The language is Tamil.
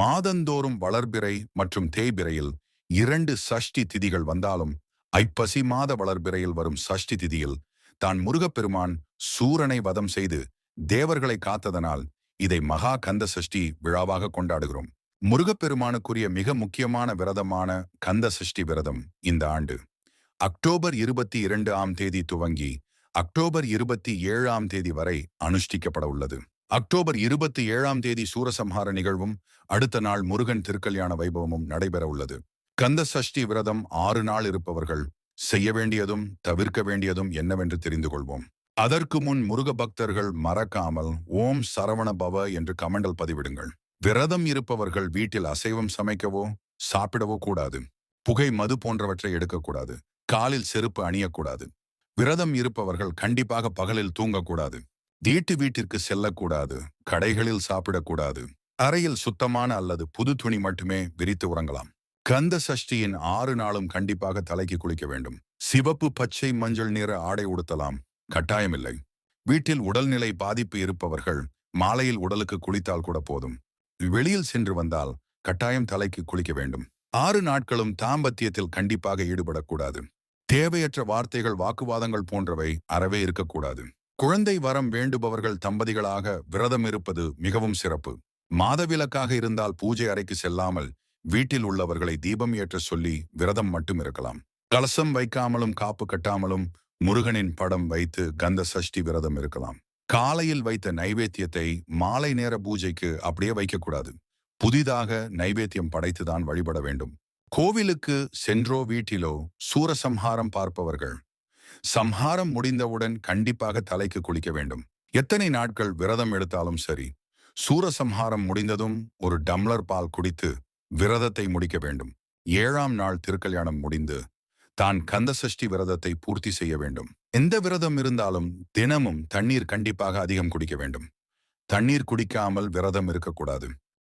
மாதந்தோறும் வளர்பிறை மற்றும் தேய்பிறையில் இரண்டு சஷ்டி திதிகள் வந்தாலும் ஐப்பசி மாத வளர்பிறையில் வரும் சஷ்டி திதியில் தான் முருகப்பெருமான் சூரனை வதம் செய்து தேவர்களை காத்ததனால் இதை மகா கந்த சஷ்டி விழாவாக கொண்டாடுகிறோம். முருகப்பெருமானுக்குரிய மிக முக்கியமான விரதமான கந்த சஷ்டி விரதம் இந்த ஆண்டு. அக்டோபர் இருபத்தி இரண்டு ஆம் தேதி துவங்கி அக்டோபர் இருபத்தி ஏழாம் தேதி வரை அனுஷ்டிக்கப்பட உள்ளது. அக்டோபர் இருபத்தி ஏழாம் தேதி சூரசம்ஹார நிகழ்வும் அடுத்த நாள் முருகன் திருக்கல்யாண வைபவமும் நடைபெற உள்ளது. கந்த சஷ்டி விரதம் ஆறு நாள் இருப்பவர்கள் செய்ய வேண்டியதும் தவிர்க்க வேண்டியதும் என்னவென்று தெரிந்து கொள்வோம். அதற்கு முன் முருக பக்தர்கள் மறக்காமல் ஓம் சரவண பவ என்று கமெண்டல் பதிவிடுங்கள். விரதம் இருப்பவர்கள் வீட்டில் அசைவம் சமைக்கவோ சாப்பிடவோ கூடாது. புகை மது போன்றவற்றை எடுக்கக்கூடாது. காலில் செருப்பு அணியக்கூடாது. விரதம் இருப்பவர்கள் கண்டிப்பாக பகலில் தூங்கக்கூடாது. வீட்டு வீட்டிற்கு செல்லக்கூடாது கடைகளில் சாப்பிடக்கூடாது அறையில் சுத்தமான அல்லது புது துணி மட்டுமே விரித்து உறங்கலாம். கந்த சஷ்டியின் ஆறு நாளும் கண்டிப்பாக தலைக்கு குளிக்க வேண்டும். சிவப்பு பச்சை மஞ்சள் நிற ஆடை உடுத்தலாம். கட்டாயமில்லை. வீட்டில் உடல்நிலை பாதிப்பு இருப்பவர்கள் மாலையில் உடலுக்கு குளித்தால் கூட போதும். வெளியில் சென்று வந்தால் கட்டாயம் தலைக்கு குளிக்க வேண்டும். ஆறு நாட்களும் தாம்பத்தியத்தில் கண்டிப்பாக ஈடுபடக்கூடாது. தேவையற்ற வார்த்தைகள் வாக்குவாதங்கள் போன்றவை அறவே இருக்கக்கூடாது. குழந்தை வரம் வேண்டுபவர்கள் தம்பதிகளாக விரதம் இருப்பது மிகவும் சிறப்பு. மாதவிலக்காக இருந்தால் பூஜை அறைக்கு செல்லாமல் வீட்டில் உள்ளவர்களை தீபம் ஏற்ற சொல்லி விரதம் மட்டும் இருக்கலாம். கலசம் வைக்காமலும் காப்பு கட்டாமலும் முருகனின் படம் வைத்து கந்த சஷ்டி விரதம் இருக்கலாம். காலையில் வைத்த நைவேத்தியத்தை மாலை நேர பூஜைக்கு அப்படியே வைக்கக்கூடாது. புதிதாக நைவேத்தியம் படைத்துதான் வழிபட வேண்டும். கோவிலுக்கு சென்றோ வீட்டிலோ சூரசம்ஹாரம் பார்ப்பவர்கள் சம்ஹாரம் முடிந்தவுடன் கண்டிப்பாக தலைக்கு குளிக்க வேண்டும். எத்தனை நாட்கள் விரதம் எடுத்தாலும் சரி சூரசம்ஹாரம் முடிந்ததும் ஒரு டம்ளர் பால் குடித்து விரதத்தை முடிக்க வேண்டும். ஏழாம் நாள் திருக்கல்யாணம் முடிந்து தான் கந்தசஷ்டி விரதத்தை பூர்த்தி செய்ய வேண்டும். எந்த விரதம் இருந்தாலும் தினமும் தண்ணீர் கண்டிப்பாக அதிகம் குடிக்க வேண்டும். தண்ணீர் குடிக்காமல் விரதம் இருக்கக்கூடாது.